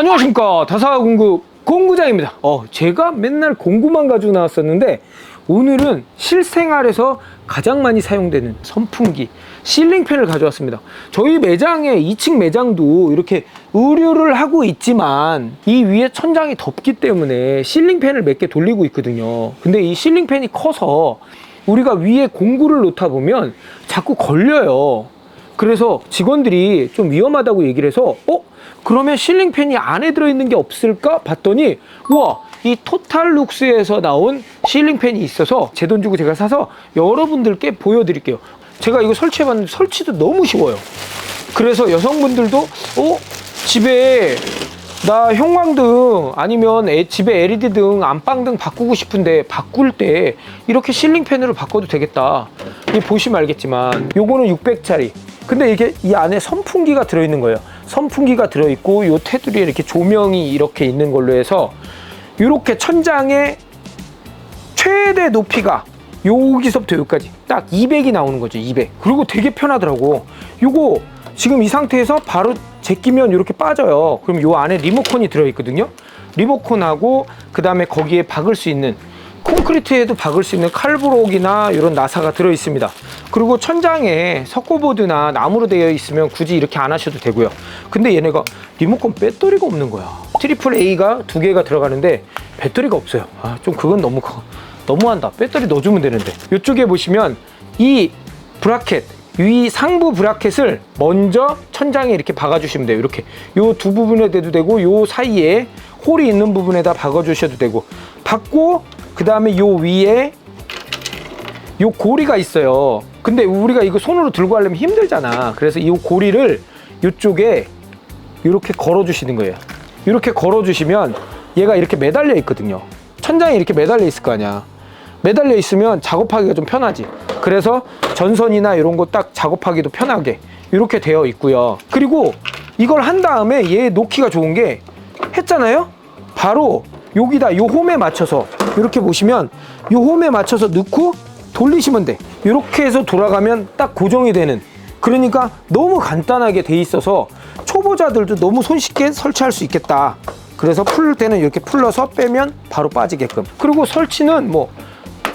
안녕하십니까. 다사공구 공구장입니다. 어 제가 맨날 공구만 가지고 나왔었는데 오늘은 실생활에서 가장 많이 사용되는 선풍기 실링팬을 가져왔습니다. 저희 매장에 2층 매장도 이렇게 의류를 하고 있지만 이 위에 천장이 덥기 때문에 실링팬을 몇 개 돌리고 있거든요. 근데 이 실링팬이 커서 우리가 위에 공구를 놓다 보면 자꾸 걸려요 그래서 직원들이 좀 위험하다고 얘기를 해서 어? 그러면 실링팬이 안에 들어있는 게 없을까? 봤더니 우와 이 토탈룩스에서 나온 실링팬이 있어서 제 돈 주고 제가 사서 여러분들께 보여드릴게요 제가 이거 설치해봤는데 설치도 너무 쉬워요 그래서 여성분들도 어? 집에 나 형광등 아니면 애- 집에 LED 등 안방등 바꾸고 싶은데 바꿀 때 이렇게 실링팬으로 바꿔도 되겠다. 이 보시면 알겠지만 요거는 600짜리. 근데 이게 이 안에 선풍기가 들어있는 거예요. 선풍기가 들어있고 요 테두리에 이렇게 조명이 이렇게 있는 걸로 해서 이렇게 천장에 최대 높이가 여기서부터 여기까지 딱 200이 나오는 거죠 200 그리고 되게 편하더라고. 요거 지금 이 상태에서 바로 제끼면 이렇게 빠져요. 그럼 요 안에 리모컨이 들어있거든요. 리모컨하고 그 다음에 거기에 박을 수 있는 콘크리트에도 박을 수 있는 칼브록이나 이런 나사가 들어 있습니다 그리고 천장에 석고보드나 나무로 되어 있으면 굳이 이렇게 안 하셔도 되고요 근데 얘네가 리모컨 배터리가 없는 거야 트리플 A가 두 개가 들어가는데 배터리가 없어요 아 좀 그건 너무 커 너무한다. 배터리 넣어주면 되는데. 이쪽에 보시면 이 브라켓, 위 상부 브라켓을 먼저 천장에 이렇게 박아주시면 돼요. 이렇게. 요 두 부분에 대도 되고, 요 사이에 홀이 있는 부분에다 박아주셔도 되고, 박고, 그 다음에 요 위에 요 고리가 있어요. 근데 우리가 이거 손으로 들고 하려면 힘들잖아. 그래서 이 고리를 이쪽에 이렇게 걸어 주시는 거예요. 이렇게 걸어 주시면 얘가 이렇게 매달려 있거든요. 천장에 이렇게 매달려 있을 거 아니야. 매달려 있으면 작업하기가 좀 편하지. 그래서 전선이나 이런 거 딱 작업하기도 편하게 이렇게 되어 있고요. 그리고 이걸 한 다음에 얘 놓기가 좋은 게 했잖아요. 바로 여기다 요 홈에 맞춰서 이렇게 보시면 요 홈에 맞춰서 넣고 돌리시면 돼. 이렇게 해서 돌아가면 딱 고정이 되는. 그러니까 너무 간단하게 돼 있어서 초보자들도 너무 손쉽게 설치할 수 있겠다. 그래서 풀 때는 이렇게 풀러서 빼면 바로 빠지게끔. 그리고 설치는 뭐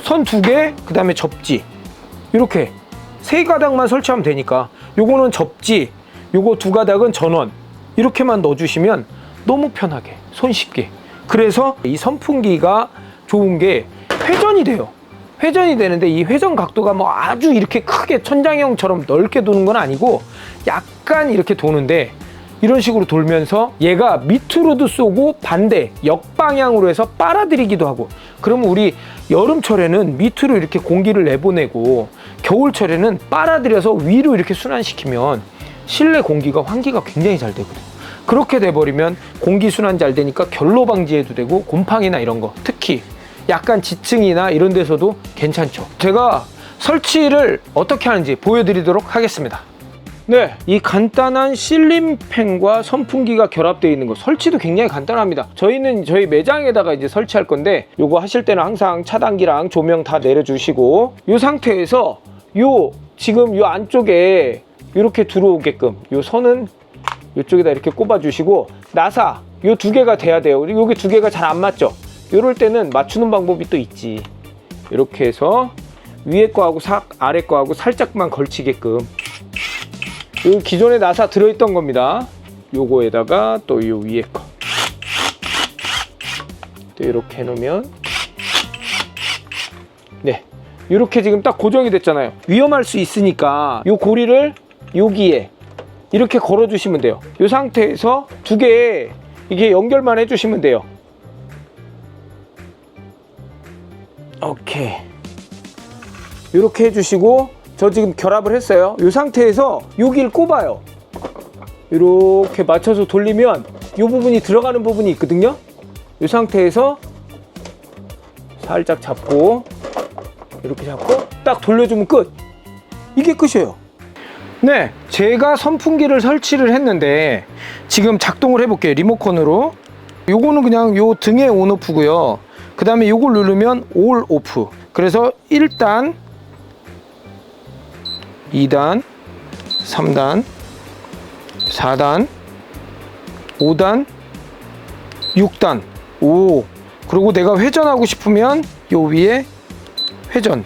선 두 개, 그 다음에 접지. 이렇게 세 가닥만 설치하면 되니까 요거는 접지, 요거 두 가닥은 전원. 이렇게만 넣어주시면 너무 편하게, 손쉽게. 그래서 이 선풍기가 좋은 게 회전이 돼요. 회전이 되는데 이 회전 각도가 뭐 아주 이렇게 크게 천장형처럼 넓게 도는 건 아니고 약간 이렇게 도는데 이런 식으로 돌면서 얘가 밑으로도 쏘고 반대 역방향으로 해서 빨아들이기도 하고 그러면 우리 여름철에는 밑으로 이렇게 공기를 내보내고 겨울철에는 빨아들여서 위로 이렇게 순환시키면 실내 공기가 환기가 굉장히 잘 되거든요. 그렇게 돼버리면 공기 순환 잘 되니까 결로 방지해도 되고 곰팡이나 이런 거 특히 약간 지층이나 이런 데서도 괜찮죠. 제가 설치를 어떻게 하는지 보여드리도록 하겠습니다. 네, 이 간단한 실림팬과 선풍기가 결합되어 있는 거 설치도 굉장히 간단합니다. 저희는 저희 매장에다가 이제 설치할 건데 요거 하실 때는 항상 차단기랑 조명 다 내려주시고 이 상태에서 요 지금 요 안쪽에 이렇게 들어오게끔 요 선은 이쪽에다 이렇게 꼽아주시고 나사 요 두 개가 돼야 돼요. 여기 두 개가 잘 안 맞죠? 이럴 때는 맞추는 방법이 또 있지. 이렇게 해서 위에 거하고 삭 아래 거하고 살짝만 걸치게끔 요 기존에 나사 들어있던 겁니다. 요거에다가 또 요 위에 거. 또 이렇게 해놓으면 네. 이렇게 지금 딱 고정이 됐잖아요. 위험할 수 있으니까 요 고리를 여기에 이렇게 걸어 주시면 돼요. 이 상태에서 두 개 이게 연결만 해 주시면 돼요. 오케이. 이렇게 해 주시고 저 지금 결합을 했어요. 이 상태에서 여기를 꼽아요. 이렇게 맞춰서 돌리면 이 부분이 들어가는 부분이 있거든요. 이 상태에서 살짝 잡고 이렇게 잡고 딱 돌려주면 끝. 이게 끝이에요. 네, 제가 선풍기를 설치를 했는데 지금 작동을 해볼게요. 리모컨으로. 요거는 그냥 요 등에 온오프고요. 그 다음에 요걸 누르면 올 오프. 그래서 1단, 2단, 3단, 4단, 5단, 6단. 오. 그리고 내가 회전하고 싶으면 요 위에 회전.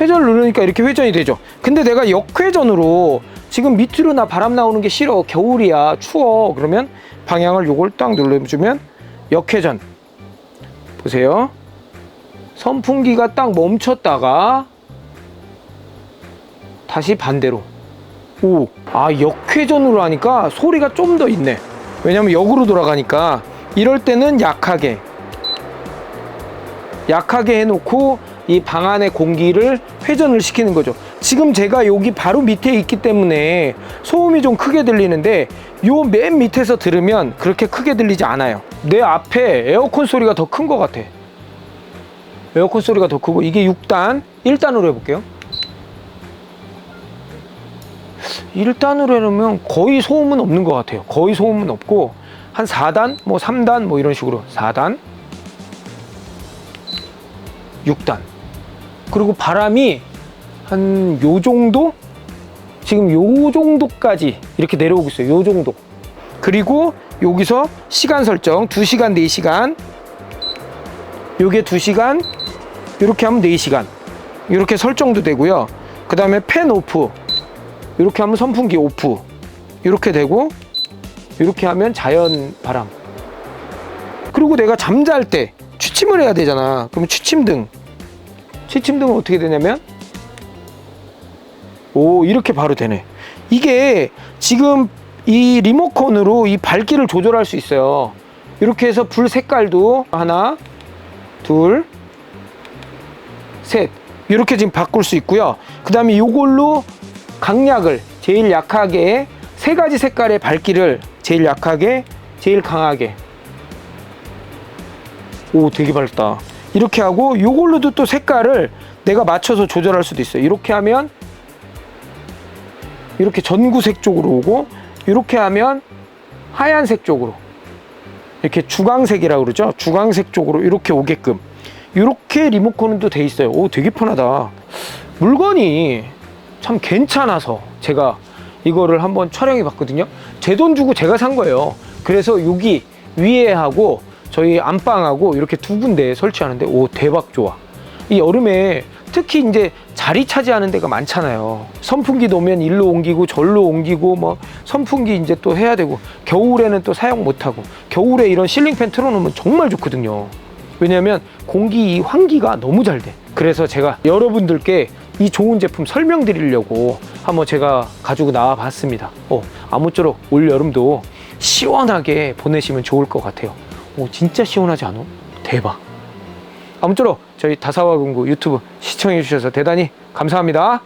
회전을 누르니까 이렇게 회전이 되죠. 근데 내가 역회전으로 지금 밑으로 나 바람 나오는 게 싫어. 겨울이야. 추워. 그러면 방향을 요걸 딱 눌러주면 역회전. 보세요. 선풍기가 딱 멈췄다가 다시 반대로. 오. 아, 역회전으로 하니까 소리가 좀 더 있네. 왜냐면 역으로 돌아가니까 이럴 때는 약하게 약하게 해놓고 이 방 안의 공기를 회전을 시키는 거죠. 지금 제가 여기 바로 밑에 있기 때문에 소음이 좀 크게 들리는데 요 맨 밑에서 들으면 그렇게 크게 들리지 않아요. 내 앞에 에어컨 소리가 더 큰 것 같아. 에어컨 소리가 더 크고 이게 6단, 1단으로 해볼게요. 1단으로 해놓으면 거의 소음은 없는 것 같아요. 거의 소음은 없고 한 4단, 뭐 3단 뭐 이런 식으로 4단, 6단. 그리고 바람이 한 요 정도? 지금 요 정도까지 이렇게 내려오고 있어요. 요 정도. 그리고 여기서 시간 설정 2시간, 4시간. 요게 2시간. 이렇게 하면 4시간. 이렇게 설정도 되고요. 그 다음에 팬 오프. 이렇게 하면 선풍기 오프. 이렇게 되고 이렇게 하면 자연 바람. 그리고 내가 잠잘 때 취침을 해야 되잖아. 그러면 취침등. 취침등은 어떻게 되냐면 오 이렇게 바로 되네. 이게 지금 이 리모컨으로 이 밝기를 조절할 수 있어요. 이렇게 해서 불 색깔도 하나, 둘, 셋 이렇게 지금 바꿀 수 있고요. 그 다음에 이걸로 강약을 제일 약하게 세 가지 색깔의 밝기를 제일 약하게, 제일 강하게. 오, 되게 밝다. 이렇게 하고 이걸로도 또 색깔을 내가 맞춰서 조절할 수도 있어요. 이렇게 하면 이렇게 전구색 쪽으로 오고 이렇게 하면 하얀색 쪽으로 이렇게 주광색이라고 그러죠. 주광색 쪽으로 이렇게 오게끔 이렇게 리모컨은 또돼 있어요. 오, 되게 편하다. 물건이 참 괜찮아서 제가 이거를 한번 촬영해 봤거든요. 제 돈 주고 제가 산 거예요. 그래서 여기 위에 하고 저희 안방하고 이렇게 두 군데 설치하는데 오 대박 좋아. 이 여름에 특히 이제 자리 차지하는 데가 많잖아요. 선풍기 놓으면 일로 옮기고 절로 옮기고 뭐 선풍기 이제 또 해야 되고 겨울에는 또 사용 못 하고 겨울에 이런 실링팬 틀어 놓으면 정말 좋거든요. 왜냐면 공기 이 환기가 너무 잘 돼. 그래서 제가 여러분들께 이 좋은 제품 설명드리려고 한번 제가 가지고 나와 봤습니다. 어, 아무쪼록 올 여름도 시원하게 보내시면 좋을 것 같아요. 오, 진짜 시원하지 않아? 대박. 아무쪼록 저희 다사와 공구 유튜브 시청해 주셔서 대단히 감사합니다.